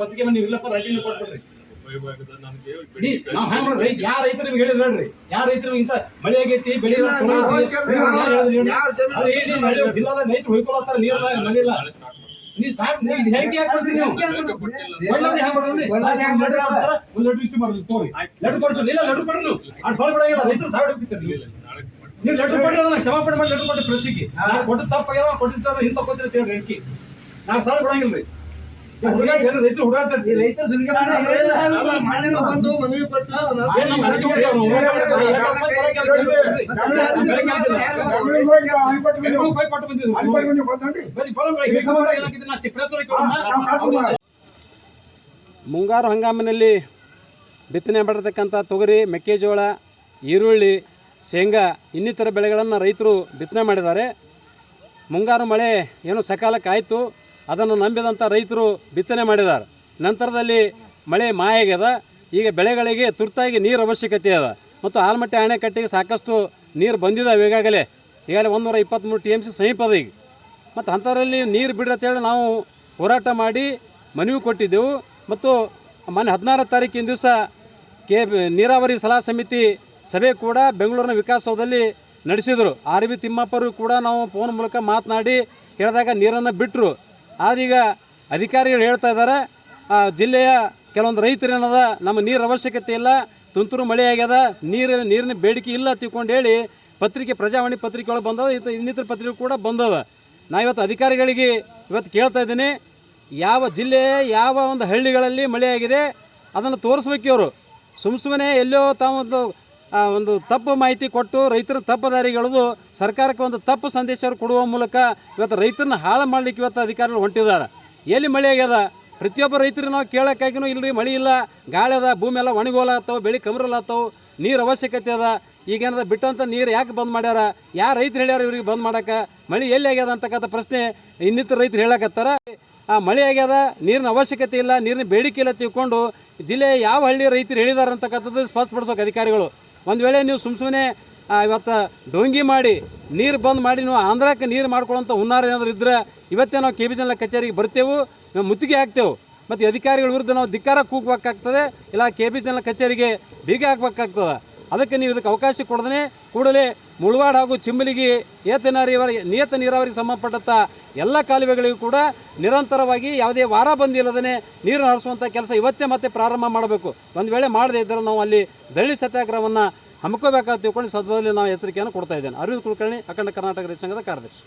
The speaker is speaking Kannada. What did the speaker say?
ಪತ್ರಿಕೆ ನೀವು ಇಲ್ಲಪ್ಪ ರಾಜೀನಾಮೆ ಕೊಟ್ಬಿಡ್ರಿ. ನಾವ್ ಹ್ಯಾಂಗ ನೋಡ್ರಿ? ಯಾರ ರೈತರು ನಿಮ್ಗೆ ಹೇಳಿದ್ರು ಹೇಳ್ರಿ? ಯಾರ ರೈತರು ಇಂತ ಮಳೆ ಆಗೈತಿ ಬೆಳೆ ಜಿಲ್ಲಾದ ರೈತರು ಹೊಯ್ಕೊಳತ್ತಾರ ಮಳಿಲ್ಲ ಮಾಡ್ತೀವಿ. ನೀವ್. ಒಳ್ಳೇದು ಹೆಂಗ್ ಮಾಡ್ರಿ ಒಳ್ಳೇದು ಮಾಡ್ರಿ? ಒಂದು ಲೆಟರ್ ತೋರಿ ಲೆಟರ್ ಕೊಡಿಸಿ ಇಲ್ಲ ಲೆಟರ್ ಕೊಡ್ರಿ ನೀವು. ಅದ್ ಬಿಡಂಗಿಲ್ಲ ರೈತರು ಸಾವಿರ ಹೋಗ್ತಿರ್ತೀರಿ ನೀವು. ಲೆಟರ್ ಕೊಡಿ ಕ್ಷಮಾಪಣೆ ಮಾಡಿ ಲೆಟರ್ ಕೊಟ್ಟು ಪ್ರೆಸ್ಸಿಗೆ ನಾನು ಕೊಟ್ಟು ತಪ್ಪಾಗ್ಯಾವ ಕೊಟ್ಟಿದ್ದ ಹಿಂದೆ ಹೇಳಿಕೆ ನಾನು ಸಾಲ ಬಿಡಂಗಿಲ್ಲ ರೀ ಮುಂಗಾರು ಹಂಗಾಮಿನಲ್ಲಿ ಬಿತ್ತನೆ ಮಾಡಿರ್ತಕ್ಕಂಥ ತೊಗರಿ ಮೆಕ್ಕೆಜೋಳ ಈರುಳ್ಳಿ ಶೇಂಗಾ ಇನ್ನಿತರ ಬೆಳೆಗಳನ್ನು ರೈತರು ಬಿತ್ತನೆ ಮಾಡಿದ್ದಾರೆ. ಮುಂಗಾರು ಮಳೆ ಏನು ಸಕಾಲಕ್ಕೆ ಆಯಿತು. ಅದನ್ನು ನಂಬಿದಂಥ ರೈತರು ಬಿತ್ತನೆ ಮಾಡಿದ್ದಾರೆ. ನಂತರದಲ್ಲಿ ಮಳೆ ಮಾಯಾಗ್ಯದ. ಈಗ ಬೆಳೆಗಳಿಗೆ ತುರ್ತಾಗಿ ನೀರು ಅವಶ್ಯಕತೆ ಅದ. ಮತ್ತು ಆಲ್ಮಟ್ಟೆ ಅಣೆಕಟ್ಟಿಗೆ ಸಾಕಷ್ಟು ನೀರು ಬಂದಿದ್ದಾವೆ ಈಗಾಗಲೇ. ಈಗಾಗಲೇ ಒಂದೂರ ಇಪ್ಪತ್ತ್ಮೂರು ಟಿ ಎಂ ಸಿ ಸಮೀಪದ ಈಗ. ಮತ್ತು ಅಂಥದ್ರಲ್ಲಿ ನೀರು ಬಿಡತ್ತೇಳಿ ನಾವು ಹೋರಾಟ ಮಾಡಿ ಮನವಿ ಕೊಟ್ಟಿದ್ದೆವು. ಮತ್ತು ಮೊನ್ನೆ ಹದಿನಾರು ತಾರೀಕಿನ ದಿವಸ ಕೆ ನೀರಾವರಿ ಸಲಹಾ ಸಮಿತಿ ಸಭೆ ಕೂಡ ಬೆಂಗಳೂರಿನ ವಿಕಾಸಸೌಧದಲ್ಲಿ ನಡೆಸಿದರು. ಆರ್ ಬಿ ತಿಮ್ಮಪ್ಪರು ಕೂಡ ನಾವು ಫೋನ್ ಮೂಲಕ ಮಾತನಾಡಿ, ಹೇಳಿದಾಗ ನೀರನ್ನು ಬಿಟ್ಟರು ಆದ್ರೀಗ ಅಧಿಕಾರಿಗಳು ಹೇಳ್ತಾ ಇದ್ದಾರೆ ಜಿಲ್ಲೆಯ ಕೆಲವೊಂದು ರೈತರು ಏನದ, ನಮ್ಮ ನೀರು ಅವಶ್ಯಕತೆ ಇಲ್ಲ, ತುಂತುರು ಮಳೆ ಆಗ್ಯದ, ನೀರು, ನೀರಿನ ಬೇಡಿಕೆ ಇಲ್ಲ ತಿಳ್ಕೊಂಡು ಹೇಳಿ ಪತ್ರಿಕೆ, ಪ್ರಜಾವಾಣಿ ಪತ್ರಿಕೆ ಒಳಗೆ ಬಂದದ ಇದು ಇನ್ನಿತರ ಪತ್ರಿಕೆ ಕೂಡ ಬಂದದ. ನಾ ಇವತ್ತು ಅಧಿಕಾರಿಗಳಿಗೆ ಇವತ್ತು ಕೇಳ್ತಾ ಇದ್ದೀನಿ, ಯಾವ ಜಿಲ್ಲೆ, ಯಾವ ಒಂದು ಹಳ್ಳಿಗಳಲ್ಲಿ ಮಳೆಯಾಗಿದೆ ಅದನ್ನು ತೋರಿಸ್ಬೇಕು ಇವರು. ಸುಮ್ಮ ಸುಮ್ಮನೆ ಎಲ್ಲೋ ತಾವೊಂದು ಒಂದು ತಪ್ಪು ಮಾಹಿತಿ ಕೊಟ್ಟು ರೈತರ ತಪ್ಪು ದಾರಿಗೆಳೆದು ಸರ್ಕಾರಕ್ಕೆ ಒಂದು ತಪ್ಪು ಸಂದೇಶ ಕೊಡುವ ಮೂಲಕ ಇವತ್ತು ರೈತರನ್ನ ಹಾಳು ಮಾಡಲಿಕ್ಕೆ ಇವತ್ತು ಅಧಿಕಾರಿಗಳು ಹೊಂಟಿದ್ದಾರೆ. ಎಲ್ಲಿ ಮಳೆ ಆಗ್ಯದ? ಪ್ರತಿಯೊಬ್ಬ ರೈತರು ನಾವು ಕೇಳೋಕ್ಕಾಗಿನೂ ಇಲ್ಲರಿ ಮಳೆ ಇಲ್ಲ. ಗಾಳಿ ಅದ, ಭೂಮಿ ಎಲ್ಲ ಒಣಗೋಲಾತ್ತವು ಬೆಳೆ ಕಮರಲಾತ್ತವು ನೀರು ಅವಶ್ಯಕತೆ ಅದ. ಈಗೇನದ ಬಿಟ್ಟಂಥ ನೀರು ಯಾಕೆ ಬಂದ್ ಮಾಡ್ಯಾರ? ಯಾರು ರೈತರು ಹೇಳ್ಯಾರ ಇವ್ರಿಗೆ ಬಂದ್ ಮಾಡಕ್ಕೆ ಮಳೆ ಎಲ್ಲಿ ಆಗ್ಯದ ಅಂತಕ್ಕಂಥ ಪ್ರಶ್ನೆ ಇನ್ನಿತರ ರೈತರು ಹೇಳಕತ್ತಾರ. ಆ, ಮಳೆ ಆಗ್ಯದ, ನೀರಿನ ಅವಶ್ಯಕತೆ ಇಲ್ಲ, ನೀರಿನ ಬೇಡಿಕೆ ಇಲ್ಲ ತಿಳ್ಕೊಂಡು ಜಿಲ್ಲೆಯ ಯಾವ ಹಳ್ಳಿ ರೈತರು ಹೇಳಿದಾರೆ ಅಂತಕ್ಕಂಥದ್ದು ಸ್ಪಷ್ಟಪಡಿಸೋಕೆ ಅಧಿಕಾರಿಗಳು. ಒಂದು ವೇಳೆ ನೀವು ಸುಮ್ಮ ಸುಮ್ಮನೆ ಇವತ್ತು ಡೊಂಗಿ ಮಾಡಿ ನೀರು ಬಂದ್ ಮಾಡಿ ನೀವು ಆಂಧ್ರಕ್ಕೆ ನೀರು ಮಾಡ್ಕೊಳ್ಳೋಂಥ ಹುನ್ನಾರ ಏನಾದರೂ ಇದ್ದರೆ ಇವತ್ತೇ ನಾವು ಕೆ ಬಿ ಜನ ಕಚೇರಿಗೆ ಬರ್ತೇವೆ, ನಾವು ಮುತ್ತಿಗೆ ಹಾಕ್ತೇವೆ. ಮತ್ತು ಅಧಿಕಾರಿಗಳ ವಿರುದ್ಧ ನಾವು ಧಿಕ್ಕಾರ ಕೂಗಬೇಕಾಗ್ತದೆ, ಇಲ್ಲ ಕೆ ಬಿ ಜನ ಕಚೇರಿಗೆ ಬೀಗ ಹಾಕ್ಬೇಕಾಗ್ತದೆ. ಅದಕ್ಕೆ ನೀವು ಇದಕ್ಕೆ ಅವಕಾಶ ಕೊಡದೇ ಕೂಡಲೇ ಮುಳವಾಡ ಹಾಗೂ ಚಿಂಬಲಿಗಿ ಏತ ನೀರಾವರಿ, ನಿಯತ ನೀರಾವರಿಗೆ ಸಂಬಂಧಪಟ್ಟಂಥ ಎಲ್ಲ ಕಾಲುವೆಗಳಿಗೂ ಕೂಡ ನಿರಂತರವಾಗಿ ಯಾವುದೇ ವಾರ ಬಂದಿ ಇಲ್ಲದೇ ನೀರು ಹರಿಸುವಂಥ ಕೆಲಸ ಇವತ್ತೇ ಮತ್ತೆ ಪ್ರಾರಂಭ ಮಾಡಬೇಕು. ಒಂದು ವೇಳೆ ಮಾಡದೇ ಇದ್ದರೆ ನಾವು ಅಲ್ಲಿ ದಳ್ಳಿ ಸತ್ಯಾಗ್ರಹವನ್ನು ಹಮ್ಮಿಕೋಬೇಕಾದ ತಿಳ್ಕೊಂಡು ಸದ್ಯದಲ್ಲಿ ನಾವು ಎಚ್ಚರಿಕೆಯನ್ನು ಕೊಡ್ತಾ ಇದ್ದೇನೆ. ಅರವಿಂದ್ ಕುಲಕರ್ಣಿ, ಅಖಂಡ ಕರ್ನಾಟಕ ರೈತ ಸಂಘದ ಕಾರ್ಯದರ್ಶಿ.